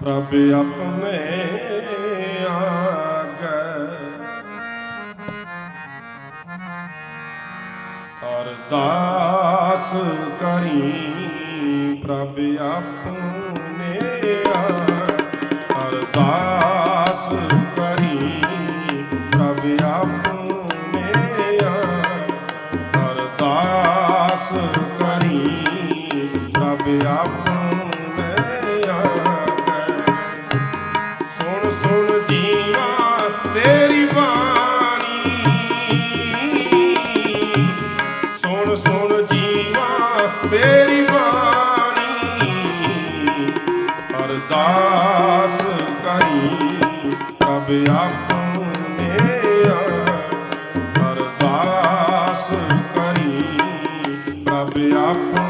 ਪ੍ਰਭ ਆਪਣੇ ਆਗੈ ਅਰਦਾਸ ਕਰੀ ਪ੍ਰਭ ਆਪਣੇ ਆਗੈ ਅਰਦਾਸ ਕਰੀ ਪ੍ਰਭ ਆਪਣੇ ਆਗੈ ਅਰਦਾਸ ਕਰੀ ਪ੍ਰਭ ਆਪਣੇ ਆਪੋ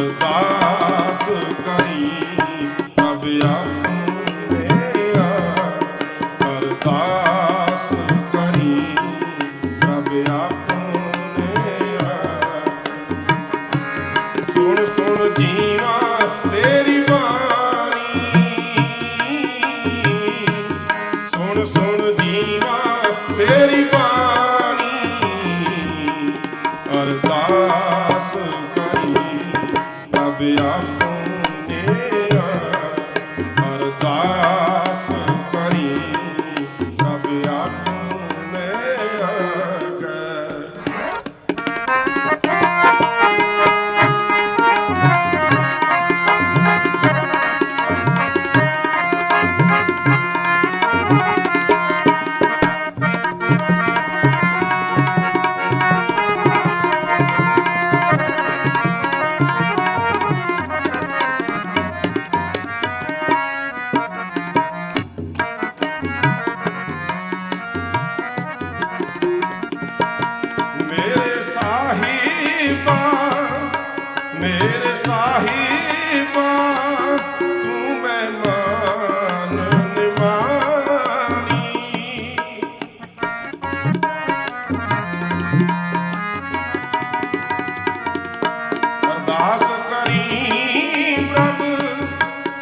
ਅਰਦਾਸ ਕਰੀ। ਮੇਰੇ ਸਾਹਿਬਾ, ਤੂੰ ਮਹਿਮਾਨ ਨਿਮਾਨੀ ਅਰਦਾਸ ਕਰੀ ਪ੍ਰਭ,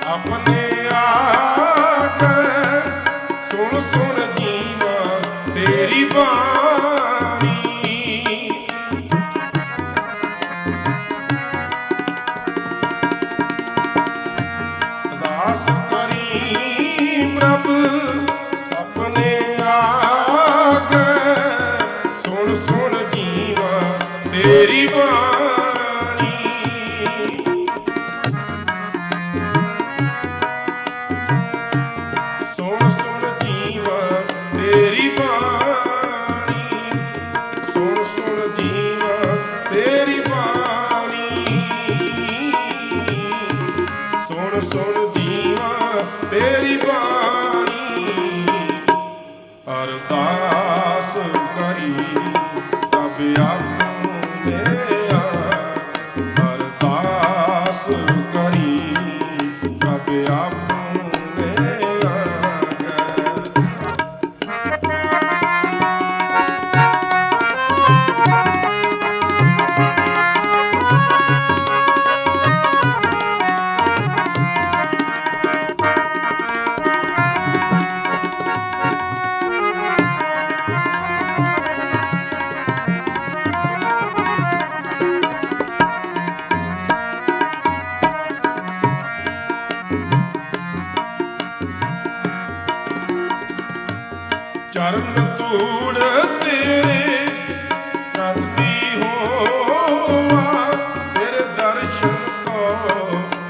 ਆਪਣੇ ਆਖ ਸੁਣ ਸੁਣ ਜੀਵਾ, ਤੇਰੀ ਬਾਣੀ। ਧਰਮ ਤੇਰੇ ਤਤਪੀ ਤੇਰੇ ਦਰਸ਼ਨ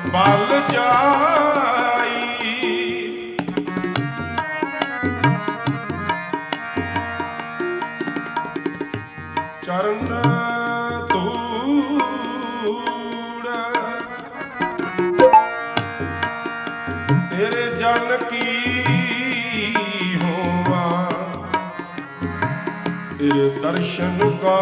ਬਲ ਜਾ ਦਰਸ਼ਨ ਕਾ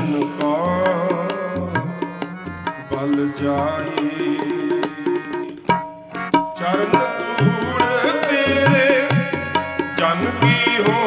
ਜਿਨ ਬਲ ਜਾਏ। ਚਰਨ ਧੂੜ ਤੇਰੇ ਜਨ ਕੀ ਹੋ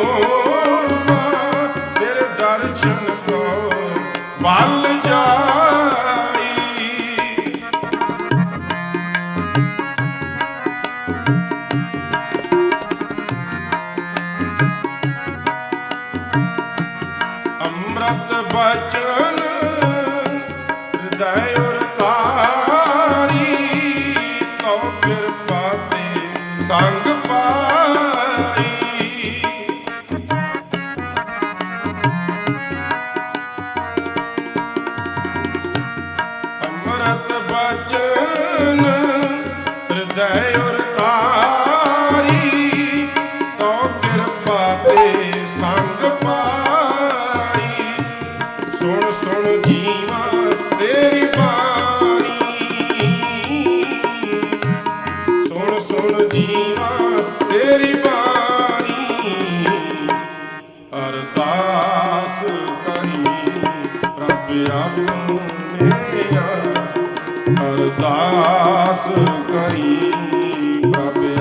ਹਿਰਦੈ ਉਰਤਾਰੀ ਤਉ ਕਿਰਪਾ ਤੇ ਸੰਗ ਪਾਈ। ਅੰਮ੍ਰਿਤ ਬਚਨ ਹਿਰਦੈ ਉਰਤਾਰੀ ਤਉ হবে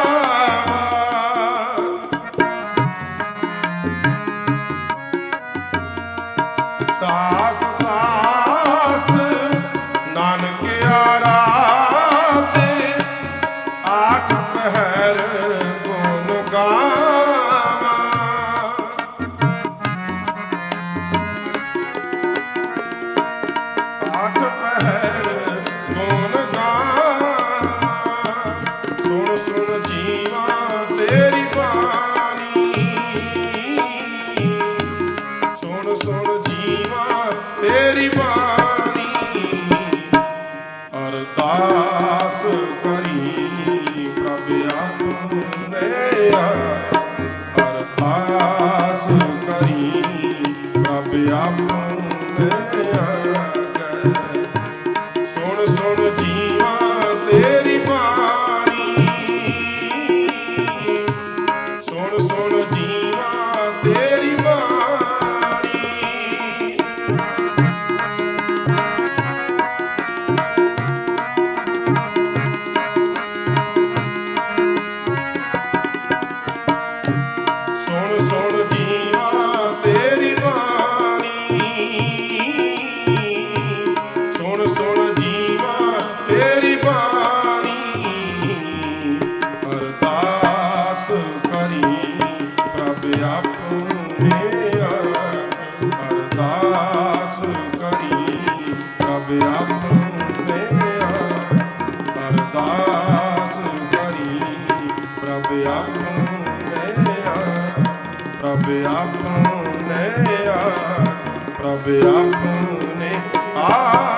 ਆਪਣੇ ਆ ਪ੍ਰਭ ਆਪਣੇ ਆ